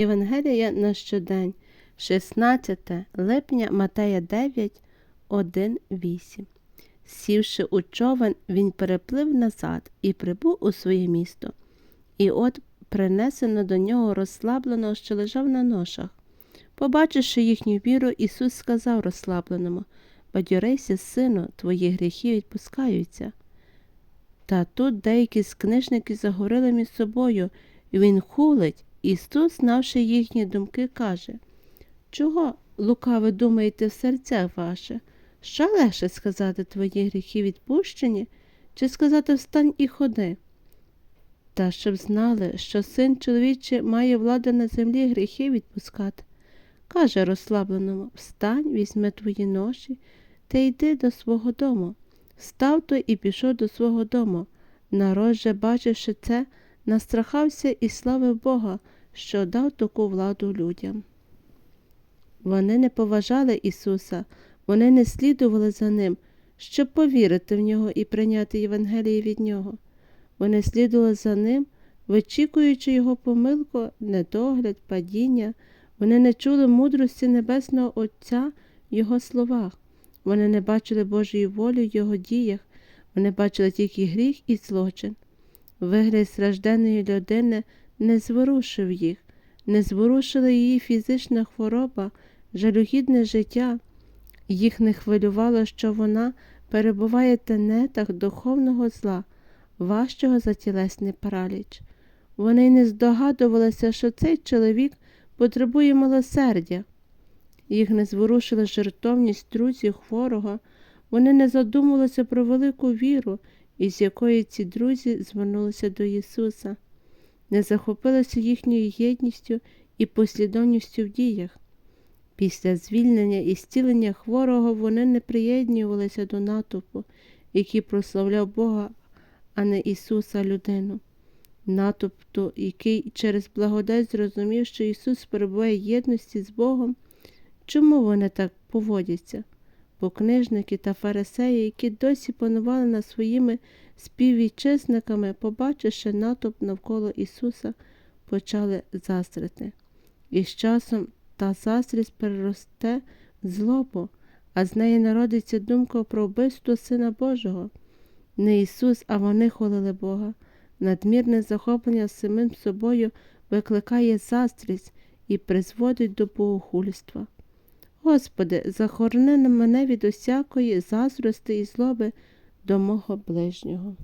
Євангелія на щодень, 16 липня Матея 9, 1, 8. Сівши у човен, він переплив назад і прибув у своє місто. І от принесено до нього розслабленого, що лежав на ношах. Побачивши їхню віру, Ісус сказав розслабленому Бадьорейся, сину, твої гріхи відпускаються. Та тут деякі з книжників заговорили між собою, і він хулить. Ісус, знавши їхні думки, каже Чого, лукаве, думаєте в серцях ваше? Що легше сказати твої гріхи відпущені, чи сказати встань і ходи? Та щоб знали, що син чоловічий має владу на землі гріхи відпускати. Каже розслабленому Встань, візьми твої ноші та йди до свого дому. Став той і пішов до свого дому. Народ же, бачивши це, настрахався і славив Бога, що дав таку владу людям. Вони не поважали Ісуса, вони не слідували за Ним, щоб повірити в Нього і прийняти Євангеліє від Нього. Вони слідували за Ним, вичікуючи Його помилку, недогляд, падіння. Вони не чули мудрості Небесного Отця в Його словах. Вони не бачили Божої волі в Його діях, вони бачили тільки гріх і злочин. Вигляд стражденної людини не зворушив їх, не зворушила її фізична хвороба, жалюгідне життя. Їх не хвилювало, що вона перебуває в тенетах духовного зла, важчого за тілесний параліч. Вони не здогадувалися, що цей чоловік потребує милосердя. Їх не зворушила жертовність друзів хворого, вони не задумувалися про велику віру, із якої ці друзі звернулися до Ісуса, не захопилися їхньою єдністю і послідовністю в діях. Після звільнення і зцілення хворого вони не приєднувалися до натовпу, який прославляв Бога, а не Ісуса людину. Натовпту, який через благодать зрозумів, що Ісус перебуває єдності з Богом, чому вони так поводяться? Бо книжники та фарисеї, які досі панували над своїми співвітчизниками, побачивши натовп навколо Ісуса, почали заздрити. І з часом та заздрість переросте в злобу, а з неї народиться думка про вбивство Сина Божого. Не Ісус, а вони хвалили Бога. Надмірне захоплення самим собою викликає заздрість і призводить до богохульства. Господи, захорони мене від усякої заздрости і злоби до мого ближнього.